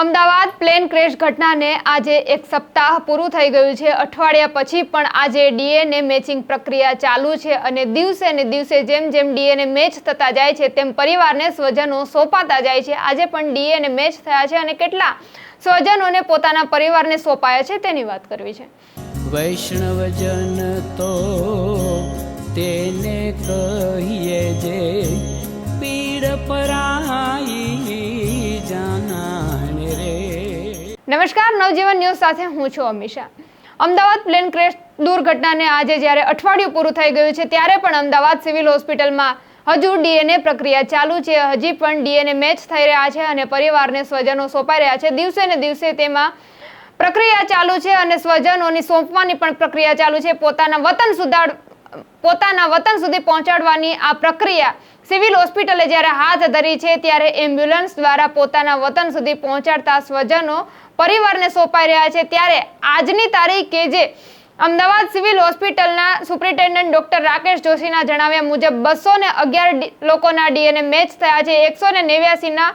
Ahmedabad plane crash ઘટનાને આજે એક સપ્તાહ પૂરું થઈ ગયું છે. અઠવાડિયા પછી પણ આજે ડીએનએ મેચિંગ પ્રક્રિયા ચાલુ છે અને દિવસે ને દિવસે જેમ જેમ ડીએનએ મેચ થતા જાય છે, તેમ પરિવારને સ્વજનો સોંપાતા જાય છે. આજે પણ ડીએનએ મેચ થયા છે અને કેટલા સ્વજનોને પોતાના પરિવારને સોંપાયા છે તેની વાત કરવી છે. વૈષ્ણવજન તો તેને કહીએ જે નમસ્કાર, નવજીવન ન્યૂઝ સાથે હું છું અમિશા અમદાવાદ પ્લેન ક્રેશ દુર્ઘટનાને આજે જ્યારે અઠવાડિયું પૂરું થઈ ગયું છે, ત્યારે પણ અમદાવાદ સિવિલ હોસ્પિટલમાં હજુ ડીએનએ પ્રક્રિયા ચાલુ છે. હજી પણ ડીએનએ મેચ થઈ રહ્યા છે અને પરિવારને સ્વજનો સોંપાઈ રહ્યા છે. દિવસે ને દિવસે તેમાં પ્રક્રિયા ચાલુ છે અને સ્વજનોની સોંપવાની પણ પ્રક્રિયા ચાલુ છે. પોતાના વતન સુધાર પોતાના વતન સુધી પહોંચાડવાની આ પ્રક્રિયા સિવિલ હોસ્પિટલે જ્યારે હાથ ધરી છે ત્યારે એમ્બ્યુલન્સ દ્વારા પોતાના વતન સુધી પહોંચાડતા સ્વજનો પરિવારને સોંપાઈ રહ્યા છે. ત્યારે આજની તારીખે જે અમદાવાદ સિવિલ હોસ્પિટલના સુપ્રિન્ટેન્ડન્ટ ડોક્ટર રાકેશ જોશીના જણાવ્યા મુજબ બસો ને અગિયાર લોકોના ડીએનએ મેચ થયા છે. એકસો ને નેવ્યાસીના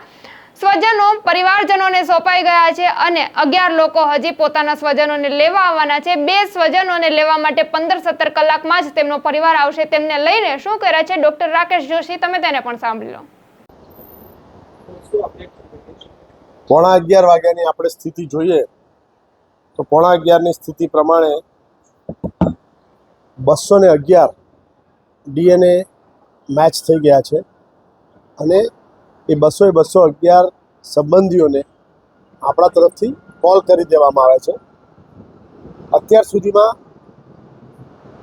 સ્વજનો પરિવારજનોને સોંપાઈ ગયા છે અને અગિયાર લોકો હજી પોતાના સ્વજનોને લેવા આવવાના છે. બે સ્વજનોને લેવા માટે પંદર સત્તર કલાકમાં જ તેમનો પરિવાર આવશે. તેમને લઈને શું કર્યા છે ડોક્ટર રાકેશ જોશી? તમે તેને પણ સાંભળી લો. પોણા અગિયાર વાગ્યાની આપણે સ્થિતિ જોઈએ તો પોણા અગિયારની સ્થિતિ પ્રમાણે બસો ને અગિયાર ડીએનએ મેચ થઈ ગયા છે. અને એ બસો એ બસો અગિયાર સંબંધીઓને આપણા તરફથી કોલ કરી દેવામાં આવે છે. અત્યાર સુધીમાં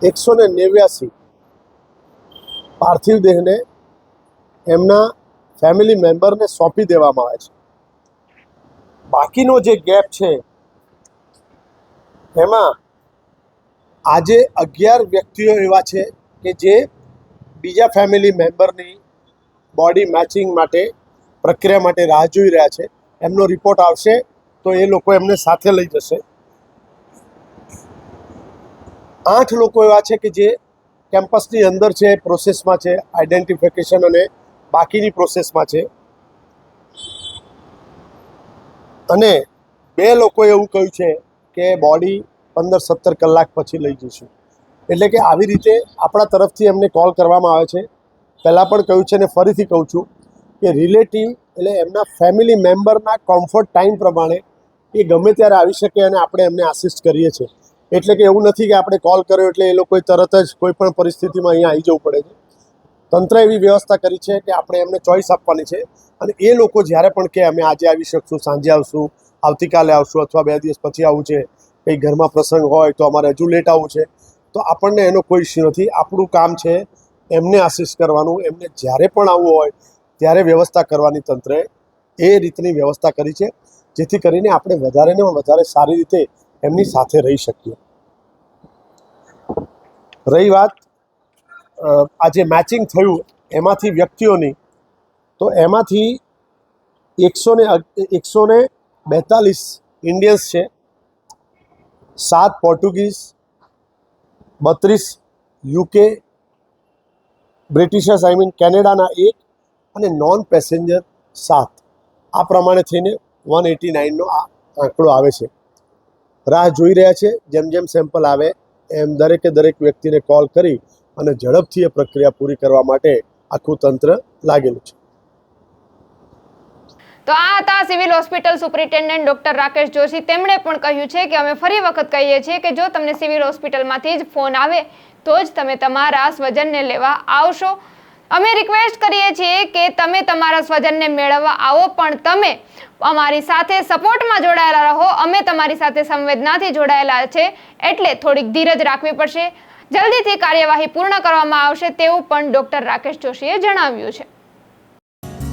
એકસો ને નેવ્યાસી પાર્થિવ દેહને એમના ફેમિલી મેમ્બરને સોંપી દેવામાં આવે છે. બાકીનો જે ગેપ છે, એમાં આજે અગિયાર વ્યક્તિઓ એવા છે કે જે બીજા ફેમિલી મેમ્બરની બોડી મેચિંગ માટે, પ્રક્રિયા માટે રાહ જોઈ રહ્યા છે. એમનો રિપોર્ટ આવશે તો એ લોકો એમને સાથે લઈ જશે. આઠ લોકો એવા છે કે જે કેમ્પસની અંદર છે, પ્રોસેસમાં છે આઈડેન્ટિફિકેશન અને બાકીની પ્રોસેસમાં છે. અને બે લોકોએ એવું કહ્યું છે કે બોડી પંદર સત્તર કલાક પછી લઈ જઈશું. એટલે કે આવી રીતે આપણા તરફથી એમને કોલ કરવામાં આવે છે. પહેલાં પણ કહ્યું છે ને ફરીથી કહું છું કે રિલેટિવ એટલે એમના ફેમિલી મેમ્બરના કમ્ફર્ટ ટાઈમ પ્રમાણે એ ગમે ત્યારે આવી શકે અને આપણે એમને આસિસ્ટ કરીએ છીએ. એટલે કે એવું નથી કે આપણે કોલ કર્યો એટલે એ લોકોએ તરત જ કોઈ પણ પરિસ્થિતિમાં અહીંયા આવી જવું પડે છે. તંત્ર એવી વ્યવસ્થા કરી છે કે આપણે એમને ચોઈસ આપવાની છે અને એ લોકો જ્યારે પણ કે અમે આજે આવી શકશું, સાંજે આવશું, આવતીકાલે આવશું અથવા બે દિવસ પછી આવું છે, કંઈ ઘરમાં પ્રસંગ હોય તો અમારે હજુ લેટ આવવું છે, તો આપણને એનો કોઈ ઇસ્યુ નથી. આપણું કામ છે એમને આશીષ કરવાનું, એમને જ્યારે પણ આવવું હોય, ત્યારે વ્યવસ્થા કરવાની તંત્રએ એ રીતની વ્યવસ્થા કરી છે, જેથી કરીને આપણે વધારે ને વધારે સારી રીતે એમની સાથે રહી શકીએ. રહી વાત આ જે મેચિંગ થયું એમાંથી વ્યક્તિઓની, તો એમાંથી એકસો ને એકસો ને બેતાલીસ ઇન્ડિયન્સ છે, સાત પોર્ટુગીઝ બત્રીસ યુકે બ્રિટિશર્સ આઈ મીન કેનેડાના એક અને નોન પેસેન્જર સાત. આ પ્રમાણે થઈને વન એટી નાઇનનો આ આંકડો આવે છે. રાહ જોઈ રહ્યા છે, જેમ જેમ સેમ્પલ આવે, એમ દરેકે દરેક વ્યક્તિને કોલ કરી અને ઝડપથી એ પ્રક્રિયા પૂરી કરવા માટે આખું તંત્ર લાગેલું છે. તો આ હતા civil hospital superintendent doctor Rakesh Joshi. તેમણે પણ કહ્યું છે કે અમે ફરી વખત કહીએ છીએ કે જો તમને સિવિલ હોસ્પિટલમાંથી જ ફોન આવે, તો જ તમે તમારા સ્વજનને લેવા આવશો. અમે રિક્વેસ્ટ કરીએ છીએ કે તમે તમારા સ્વજનને મેળવવા આવો, પણ તમે અમારી સાથે સપોર્ટમાં જોડાયેલા રહો. અમે તમારી સાથે સંવેદનાથી જોડાયેલા છે, એટલે થોડીક ધીરજ રાખવી પડશે. જલ્દીથી કાર્યવાહી પૂર્ણ કરવામાં આવશે તેવું પણ ડોક્ટર રાકેશ જોશીએ જણાવ્યું છે.